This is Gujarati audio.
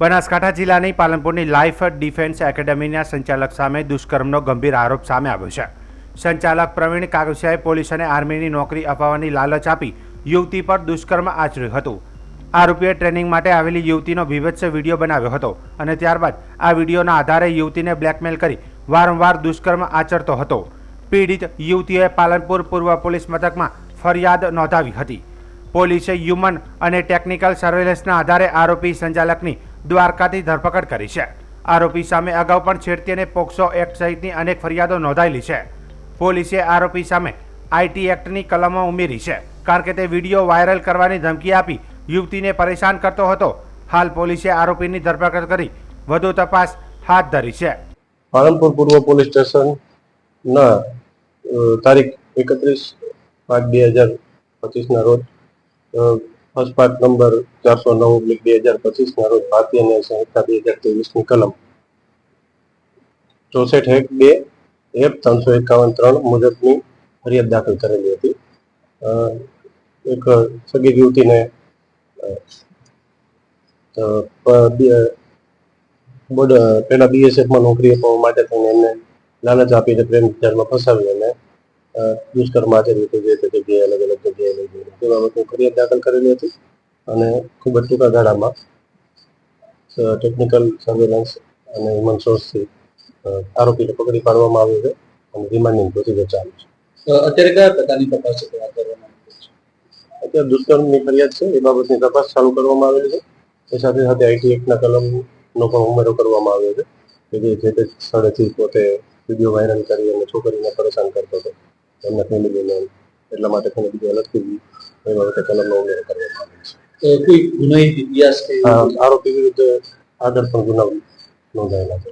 બનાસકાંઠા જિલ્લાની પાલનપુરની લાઈફ ડિફેન્સ એકેડેમીના સંચાલક સામે દુષ્કર્મનો ગંભીર આરોપ સામે આવ્યો છે. સંચાલક પ્રવીણ કાગસિયાએ પોલીસ અને આર્મીની નોકરી અપાવવાની લાલચ આપી યુવતી પર દુષ્કર્મ આચર્યું હતું. આરોપીએ ટ્રેનિંગ માટે આવેલી યુવતીનો વિભત્સ વીડિયો બનાવ્યો હતો અને ત્યારબાદ આ વિડીયોના આધારે યુવતીને બ્લેકમેલ કરી વારંવાર દુષ્કર્મ આચરતો હતો. પીડિત યુવતીએ પાલનપુર પૂર્વ પોલીસ મથકમાં ફરિયાદ નોંધાવી હતી. પોલીસે હ્યુમન અને ટેકનિકલ સર્વેલન્સના આધારે આરોપી સંચાલકની દ્વારકાથી ધરપકડ કરી છે. આરોપી સામે અગાઉ પણ છેડતી અને પોક્સો એક્ટ સહિતની અનેક ફરિયાદો નોંધાયેલી છે. પોલીસે આરોપી સામે આઈટી એક્ટની કલમો ઉમેરી છે, કારણ કે તે વીડિયો વાયરલ કરવાની ધમકી આપી યુવતીને પરેશાન કરતો હતો. હાલ પોલીસે આરોપીની ધરપકડ કરી વધુ તપાસ હાથ ધરી છે. પાલનપુર પૂર્વ પોલીસ સ્ટેશનના તારીખ એકત્રીસ પાંચ બે હજાર પચીસના રોજ ફર્સ્ટ પાર્ટ નંબર ચારસો નવ બે હજાર પચીસના રોજ ભારતીય ન્યાય સંહિતા બે હજાર ત્રેવીસની કલમ ચોસઠ એક બે એક ત્રણસો એકાવન ત્રણ મુજબની ફરિયાદ દાખલ કરેલી હતી. એક સગીર યુવતીને પહેલા બીએસએફમાં નોકરી અપાવવા માટે થઈને એમને લાલચ આપીને પ્રેમ વિચારમાં ફસાવી અને દુષ્કર્મ આચર્યું હતું જે તે જગ્યાએ અલગ અલગ જગ્યાએ લઈ જઈને તે બાબતે ફરિયાદ દાખલ કરેલી હતી અને ખૂબ જ ટૂંકા ગાળામાં ટેકનિકલ સર્વેલન્સ અને હ્યુમન સોર્સથી આરોપીને પકડી પાડવામાં આવ્યો છે અને રિમાન્ડિંગ પ્રોસિજર ચાલુ છે. અત્યારે કયા પ્રકારની તપાસ? અત્યારે દુષ્કર્મની ફરિયાદ છે એ બાબતની તપાસ ચાલુ કરવામાં આવેલી છે. એ સાથે સાથે આઈટી એક્ટના કલમનો પણ ઉમેરો કરવામાં આવ્યો છે કે જે તે સ્થળેથી પોતે વીડિયો વાયરલ કરી અને છોકરીને પરેશાન કરતો હતો. એમના ફેમિલીને એટલા માટે તેને બીજી અલગથી માટે કલર નો ઉમેરો કરવામાં આવે છે. કોઈ ગુનાહિત ઇતિહાસ કે આરોપી વિરુદ્ધ આગળ પણ ગુના નોંધાયેલા છે.